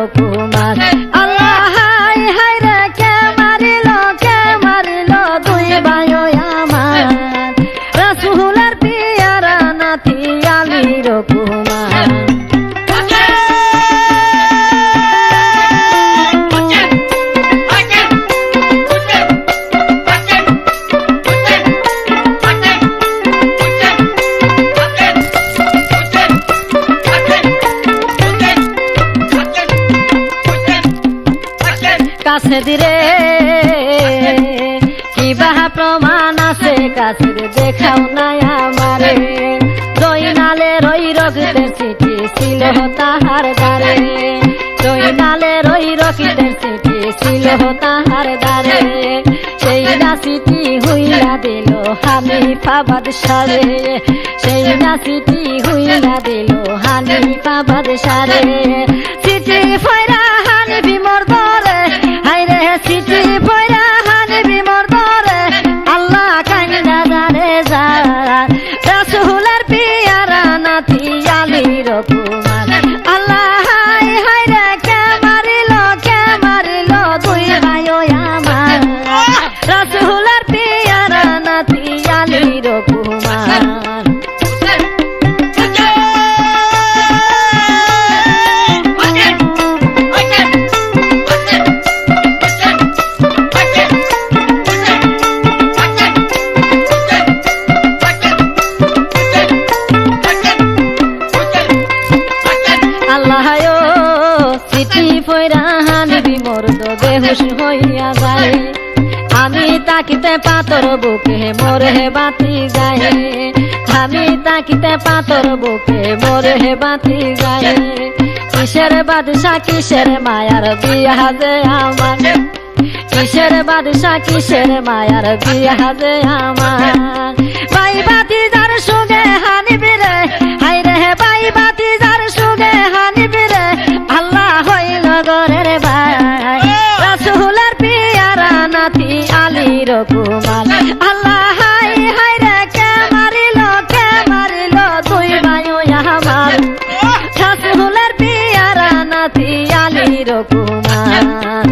আলীর কাছে দিরে কিবা প্রমাণ আছে কাছে দেখাও নাই আমারে। জয়নালে রই রক্তের চিঠি ছিল তাহার দ্বারে। জয়নালে রই রক্তের চিঠি ছিল তাহার দ্বারে। সেই না চিঠি হুইলা দিল হানি পাবাদ সারে সেই না চিঠি হুইলা দিল হানি পাবাদ সারে চিঠি ফয়রা আলীর কুমার আল্লাহ চিঠি ফয়রা হানিবি মোর তো বেহুশ হইয়া যায়। আমি তাকিতে পাতর বুকে মোরে বাতি যায় আমি তাকিতে পাতর বুকে মোরে বাতি যায় কিসের বাদশা, কিসের মায়ার বিয়া যে আমার? কিসের বাদশা, কিসের মায়ার বিয়া যে আমার? বাই বাতি কুমার আল্লাহ হাই হাই রে, কে মারিল কে মারিল? তুই বায়ু আমার। শাশুলের পিয়ারা নাতি আলির কুমার